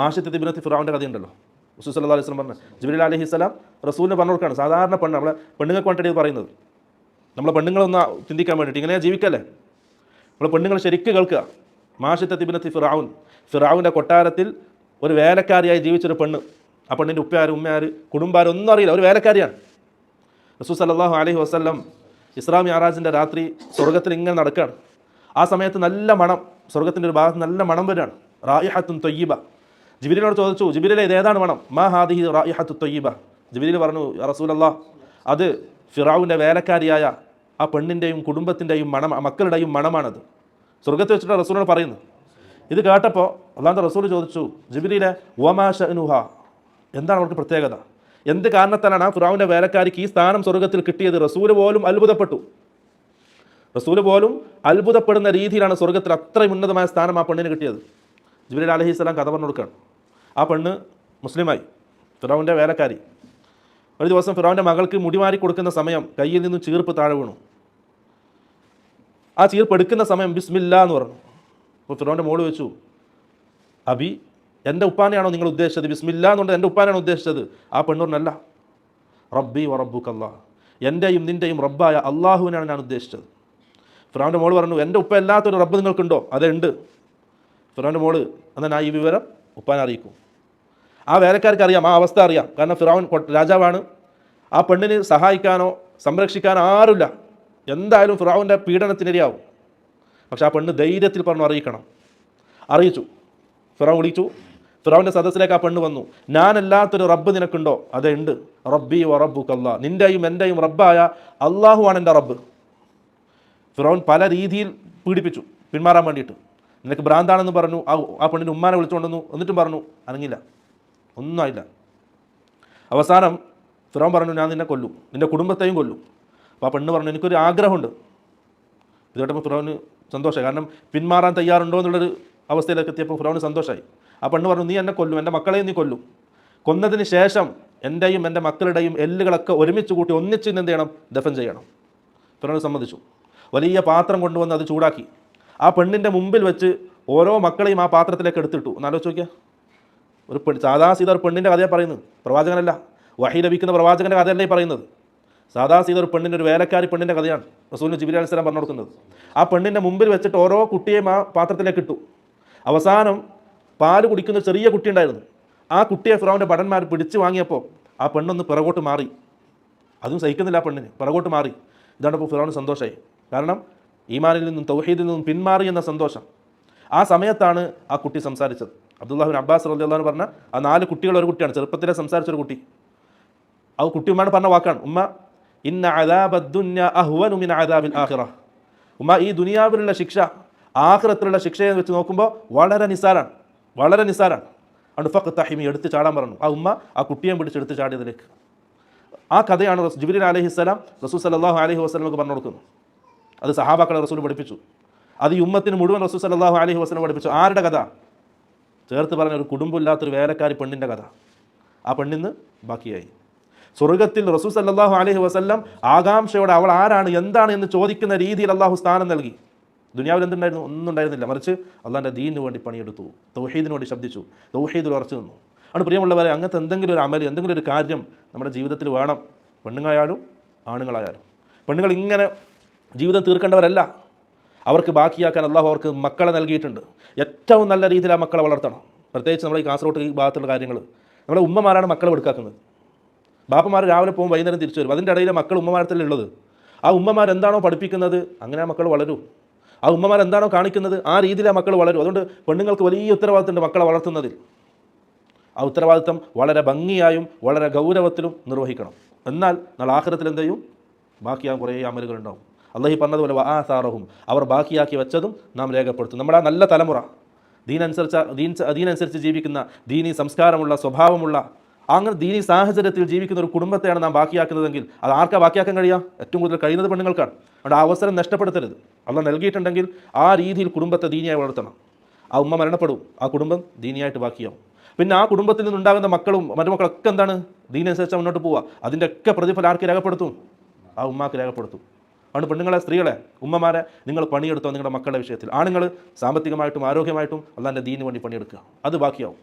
മാഷത്തെ തിബിനത്തി ഫിറാവിന്റെ കഥയുണ്ടല്ലോ. റസൂൽ സല്ലാ അലൈഹി സ്വലം പറഞ്ഞു ജിബിലി അലഹി സ്വലാം റസൂലിനെ പറഞ്ഞു കൊടുക്കുകയാണ് സാധാരണ പെണ്ണ് നമ്മളെ പെണ്ണുങ്ങൾക്ക് വേണ്ടിയിട്ട് പറയുന്നത്. നമ്മളെ പെണ്ണുങ്ങളൊന്ന് ചിന്തിക്കാൻ വേണ്ടിയിട്ട് ഇങ്ങനെ ജീവിക്കല്ലേ? നമ്മളെ പെണ്ണുങ്ങൾ ശരിക്ക് കേൾക്കുക. മാഷത്തെ തിബിനത്തി ഫിറാവുൻ ഫിറാവിന്റെ കൊട്ടാരത്തിൽ ഒരു വേലക്കാരിയായി ജീവിച്ചൊരു പെണ്ണ്. ആ പെണ്ണിന്റെ ഉപ്പയാര് ഉമ്മയാര് കുടുംബാരും ഒന്നും അറിയില്ല. ഒരു വേലക്കാരിയാണ്. റസൂൽ സല്ലാഹു അലഹി വസ്ലം ഇസ്ലാം യാറാജിന്റെ രാത്രി സ്വർഗത്തിൽ ഇങ്ങനെ നടക്കുകയാണ്. ആ സമയത്ത് നല്ല മണം സ്വർഗത്തിന്റെ ഒരു ഭാഗത്ത് നല്ല മണം വരികയാണ്. റായിഹത്തുൻ തൊയ്യബ. ജിബിലിനോട് ചോദിച്ചു ജിബിലിലെ ഇത് ഏതാണ് മണം മാ ഹാദിഹി റായിഹത്തു തൊയ്യബ. ജിബിലിൽ പറഞ്ഞു അള്ളാഹ് അത് ഫിറാവിന്റെ വേലക്കാരിയായ ആ പെണ്ണിന്റെയും കുടുംബത്തിന്റെയും മണം മക്കളുടെയും മണമാണത്. സ്വർഗത്ത് വെച്ചിട്ട് റസൂലിനോട് പറയുന്നു ഇത് കേട്ടപ്പോൾ അള്ളാഹ് റസൂൽ ചോദിച്ചു ജിബിരിയിലെ വമാ ഷനുഹ എന്താണ് അവർക്ക് പ്രത്യേകത? എന്ത് കാരണത്താലാണ് ആ ഫിറാവിന്റെ വേലക്കാരിക്ക് ഈ സ്ഥാനം സ്വർഗത്തിൽ കിട്ടിയത്? റസൂൽ പോലും അത്ഭുതപ്പെട്ടു. റസൂൽ പോലും അത്ഭുതപ്പെടുന്ന രീതിയിലാണ് സ്വർഗത്തിൽ അത്രയും ഉന്നതമായ സ്ഥാനം ആ പെണ്ണിന് കിട്ടിയത്. ജിബിലി അലഹി സ്വലാം കഥ പറഞ്ഞു കൊടുക്കുകയാണ്. ആ പെണ്ണ് മുസ്ലിമായി ഫിറാവിന്റെ വേലക്കാരി. ഒരു ദിവസം ഫിറാവിന്റെ മകൾക്ക് മുടിമാരി കൊടുക്കുന്ന സമയം കയ്യിൽ നിന്നും ചീർപ്പ് താഴെ വീണു. ആ ചീർപ്പ് എടുക്കുന്ന സമയം ബിസ്മില്ല എന്ന് പറഞ്ഞു. അപ്പോൾ ഫിറോന്റെ മോൾ വെച്ചു അബി എന്റെ ഉപ്പാനെയാണോ നിങ്ങൾ ഉദ്ദേശിച്ചത്? ബിസ്മില്ല എന്നുകൊണ്ട് എന്റെ ഉപ്പാനെയാണോ ഉദ്ദേശിച്ചത്. ആ പെണ്ണൂറിനല്ല റബ്ബി വറബുക്കല്ല എന്റെയും നിന്റെയും റബ്ബായ അള്ളാഹുവിനാണ് ഞാൻ ഉദ്ദേശിച്ചത്. ഫിറോന്റെ മോൾ പറഞ്ഞു എന്റെ ഉപ്പ അല്ലാത്തൊരു റബ്ബ് നിങ്ങൾക്കുണ്ടോ? അതുണ്ട്. ഫിറോന്റെ മോൾ എന്നാൽ ഞാൻ ഈ വിവരം ഉപ്പാനെ അറിയിക്കും. ആ വേലക്കാർക്ക് അറിയാം ആ അവസ്ഥ അറിയാം. കാരണം ഫിറോൻ രാജാവാണ്. ആ പെണ്ണിനെ സഹായിക്കാനോ സംരക്ഷിക്കാനോ ആരുമില്ല. എന്തായാലും ഫിറാവിന്റെ പീഡനത്തിനിരയാവും പക്ഷെ ആ പെണ്ണ് ധൈര്യത്തിൽ പറഞ്ഞു അറിയിക്കണം. അറിയിച്ചു. ഫിറാവ് വിളിച്ചു. ഫിറാവിന്റെ സദസ്സിലേക്ക് ആ പെണ്ണ് വന്നു. ഞാനല്ലാത്തൊരു റബ്ബ് നിനക്കുണ്ടോ? അതെ ഉണ്ട് റബ്ബി റബ്ബു കല്ല നിന്റെയും എന്റെയും റബ്ബായ അള്ളാഹുവാണ് എന്റെ റബ്ബ്. ഫിറോൻ പല രീതിയിൽ പീഡിപ്പിച്ചു. പിന്മാറാൻ വേണ്ടിയിട്ട്. നിനക്ക് ഭ്രാന്താണെന്ന് പറഞ്ഞു. ആ ആ പെണ്ണിന്റെ ഉമ്മാനെ വിളിച്ചുകൊണ്ടെന്നു എന്നിട്ടും പറഞ്ഞു അനങ്ങില്ല. ഒന്നും ആയില്ല അവസാനം ഫിറോൻ പറഞ്ഞു ഞാൻ നിന്നെ കൊല്ലും. നിന്റെ കുടുംബത്തെയും കൊല്ലും. അപ്പോൾ ആ പെണ്ണ് പറഞ്ഞു എനിക്കൊരു ആഗ്രഹമുണ്ട്. ഇത് കേട്ടപ്പോൾ ഫിറോന് സന്തോഷമായി. കാരണം പിന്മാറാൻ തയ്യാറുണ്ടോ എന്നുള്ളൊരു അവസ്ഥയിലേക്ക് എത്തിയപ്പോൾ ഫിറോന് സന്തോഷമായി. ആ പെണ്ണ് പറഞ്ഞു നീ എന്നെ കൊല്ലും. എന്റെ മക്കളെയും നീ കൊല്ലും. കൊന്നതിന് ശേഷം എന്റെയും എന്റെ മക്കളുടെയും എല്ലുകളൊക്കെ ഒരുമിച്ച് കൂട്ടി ഒന്നിച്ച് എന്ത് ചെയ്യണം? ദഫൻ ചെയ്യണം. ഫിറോന് സമ്മതിച്ചു. വലിയ പാത്രം കൊണ്ടുവന്ന് അത് ചൂടാക്കി. ആ പെണ്ണിന്റെ മുമ്പിൽ വെച്ച് ഓരോ മക്കളെയും ആ പാത്രത്തിലേക്ക് എടുത്തിട്ടു. ഒന്ന് ആലോചിച്ച് നോക്കിയാൽ ഒരു പെണ്ണ് സാധാ സീത ഒരു പെണ്ണിന്റെ കഥയാണ് പറയുന്നത്. പ്രവാചകനല്ല. വഹി ലഭിക്കുന്ന പ്രവാചകന്റെ കഥയല്ലേ പറയുന്നത്. സാധാ സീത ഒരു പെണ്ണിന്റെ ഒരു വേലക്കാരി പെണ്ണിന്റെ കഥയാണ് റസൂലിന് ജിബിലി അലിസ്ലാം പറഞ്ഞു കൊടുക്കുന്നത് ആ പെണ്ണിന്റെ മുമ്പിൽ വെച്ചിട്ട് ഓരോ കുട്ടിയെയും ആ പാത്രത്തിലേക്ക് ഇട്ടു. അവസാനം പാൽ കുടിക്കുന്ന ചെറിയ കുട്ടി ഉണ്ടായിരുന്നു. ആ കുട്ടിയെ ഫിറോന്റെ ഭടന്മാർ പിടിച്ചു വാങ്ങിയപ്പോൾ ആ പെണ്ണൊന്ന് പിറകോട്ട് മാറി. അതും സഹിക്കുന്നില്ല ആ പെണ്ണിന്. പിറകോട്ട് മാറി. ഇതാണ് ഇപ്പോൾ ഫിറോന് സന്തോഷമായി. കാരണം ഈമാനിൽ നിന്നും തൗഹീദിൽ നിന്നും പിന്മാറി എന്ന സന്തോഷം. ആ സമയത്താണ് ആ കുട്ടി സംസാരിച്ചത്. അബ്ദുല്ലാഹിൻ അബ്ബാസ് റളിയല്ലാഹു പറഞ്ഞ ആ നാല് കുട്ടികൾ ഒരു കുട്ടിയാണ് ചെറുപ്പത്തിലെ സംസാരിച്ചൊരു കുട്ടി. ആ കുട്ടി ഉമ്മയാണ് പറഞ്ഞ വാക്കാണ് ഉമ്മ ഇന്ന അദാബദ്ദുന്യ അഹ്വനു മിൻ അദാബിൽ ആഖിറ. ഉമ്മ ഈ ദുനിയാവിലുള്ള ശിക്ഷ ആഖിറത്തിലുള്ള ശിക്ഷയെ വെച്ച് നോക്കുമ്പോൾ വളരെ നിസാരാണ് വളരെ നിസാരാണ് ഫഖ് തഹിമി എടുത്ത് ചാടാൻ പറഞ്ഞു. ആ ഉമ്മ ആ കുട്ടിയെ പിടിച്ച് എടുത്ത് ചാടിയതിലേക്ക്. ആ കഥയാണ് ജിബിലിൻ അലഹിസ്സലാം റസൂൽ സല്ലാഹു അലഹി വസ്ലമൊക്കെ പറഞ്ഞു കൊടുക്കുന്നു അത് സഹാബാക്കളെ റസൂൽ പഠിപ്പിച്ചു. അത് ഈ ഉമ്മത്തിന് മുഴുവൻ റസൂൽ സല്ലാഹു അലഹി വസ്ലം പഠിപ്പിച്ചു. ആരുടെ കഥ? ചേർത്ത് പറഞ്ഞ ഒരു കുടുംബമില്ലാത്തൊരു വേലക്കാരി പെണ്ണിന്റെ കഥ. ആ പെണ്ണിന്ന് ബാക്കിയായി. സ്വർഗത്തിൽ റസൂൽ സല്ലാഹു അലഹി വസ്ല്ലം ആകാംക്ഷയോടെ അവൾ ആരാണ് എന്താണ് എന്ന് ചോദിക്കുന്ന രീതിയിൽ അള്ളാഹു സ്ഥാനം നൽകി. ദുനിയാവിൽ എന്തുണ്ടായിരുന്നു? ഒന്നും ഉണ്ടായിരുന്നില്ല. മറിച്ച് അള്ളാന്റെ ദീനിന് വേണ്ടി പണിയെടുത്തു. തൗഹീദിന് വേണ്ടി ശബ്ദിച്ചു. തൗഹീദിൽ ഉറച്ചു നിന്നു. ആണ് പ്രിയമുള്ളവരെ അങ്ങനത്തെ എന്തെങ്കിലും ഒരു അമൽ എന്തെങ്കിലും ഒരു കാര്യം നമ്മുടെ ജീവിതത്തിൽ വേണം. പെണ്ണുങ്ങളായാലും ആണുങ്ങളായാലും. പെണ്ണുങ്ങൾ ഇങ്ങനെ ജീവിതം തീർക്കേണ്ടവരല്ല. അവർക്ക് ബാക്കിയാക്കാൻ അള്ളാഹു അവർക്ക് മക്കളെ നൽകിയിട്ടുണ്ട്. ഏറ്റവും നല്ല രീതിയിൽ ആ മക്കളെ വളർത്തണം. പ്രത്യേകിച്ച് നമ്മൾ ഈ കാസർഗോഡ് ഈ ഭാഗത്തുള്ള കാര്യങ്ങൾ. നമ്മുടെ ഉമ്മമാരാണ് മക്കളെ എടുക്കാക്കുന്നത് ബാപ്പമാർ രാവിലെ പോകും വൈകുന്നേരം തിരിച്ചു വരും. അതിന്റെ ഇടയിൽ മക്കൾ ഉമ്മമാരത്തിലേ ഉള്ളത്? ആ ഉമ്മമാർ എന്താണോ പഠിപ്പിക്കുന്നത് അങ്ങനെ ആ മക്കൾ വളരും. ആ ഉമ്മമാർ എന്താണോ കാണിക്കുന്നത് ആ രീതിയിൽ ആ മക്കൾ വളരും. അതുകൊണ്ട് പെണ്ണുങ്ങൾക്ക് വലിയ ഉത്തരവാദിത്തമുണ്ട് മക്കളെ വളർത്തുന്നതിൽ. ആ ഉത്തരവാദിത്തം വളരെ ഭംഗിയായും വളരെ ഗൗരവത്തിലും നിർവഹിക്കണം. എന്നാൽ നാളെ ആഖിറത്തിൽ എന്ത് ചെയ്യും? കുറേ അമലുകളുണ്ടാവും. അള്ളാഹി പറഞ്ഞതുപോലെ ആ സാറഹും അവർ ബാക്കിയാക്കി വെച്ചതും നാം രേഖപ്പെടുത്തും. നമ്മുടെ ആ നല്ല തലമുറ ദീനനുസരിച്ച ദീൻ ദീനനുസരിച്ച് ജീവിക്കുന്ന ദീനി സംസ്കാരമുള്ള സ്വഭാവമുള്ള അങ്ങനെ ദീനി സാഹചര്യത്തിൽ ജീവിക്കുന്ന ഒരു കുടുംബത്തെയാണ് നാം ബാക്കിയാക്കുന്നതെങ്കിൽ അത് ആർക്കാ ബാക്കിയാക്കാൻ കഴിയുക ഏറ്റവും കൂടുതൽ കഴിയുന്നത് പെണ്ണുങ്ങൾക്കാണ്. അവിടെ ആ അവസരം നഷ്ടപ്പെടുത്തരുത്. അള്ള നൽകിയിട്ടുണ്ടെങ്കിൽ ആ രീതിയിൽ കുടുംബത്തെ ദീനിയായി വളർത്തണം. ആ ഉമ്മ മരണപ്പെടും. ആ കുടുംബം ദീനിയായിട്ട് ബാക്കിയാവും. പിന്നെ ആ കുടുംബത്തിൽ നിന്നുണ്ടാകുന്ന മക്കളും മരുമക്കളൊക്കെ എന്താണ്? ദീനനുസരിച്ച് മുന്നോട്ട് പോവുക. അതിന്റെ ഒക്കെ പ്രതിഫലം ആർക്ക് രേഖപ്പെടുത്തും? ആ ഉമ്മാക്ക് രേഖപ്പെടുത്തും. അതുകൊണ്ട് പെണ്ണുങ്ങളെ സ്ത്രീകളെ ഉമ്മമാരെ നിങ്ങൾ പണിയെടുത്തോ നിങ്ങളുടെ മക്കളുടെ വിഷയത്തിൽ. ആണുങ്ങൾ സാമ്പത്തികമായിട്ടും ആരോഗ്യമായിട്ടും അള്ളാന്റെ ദീനു വേണ്ടി പണിയെടുക്കുക. അത് ബാക്കിയാവും.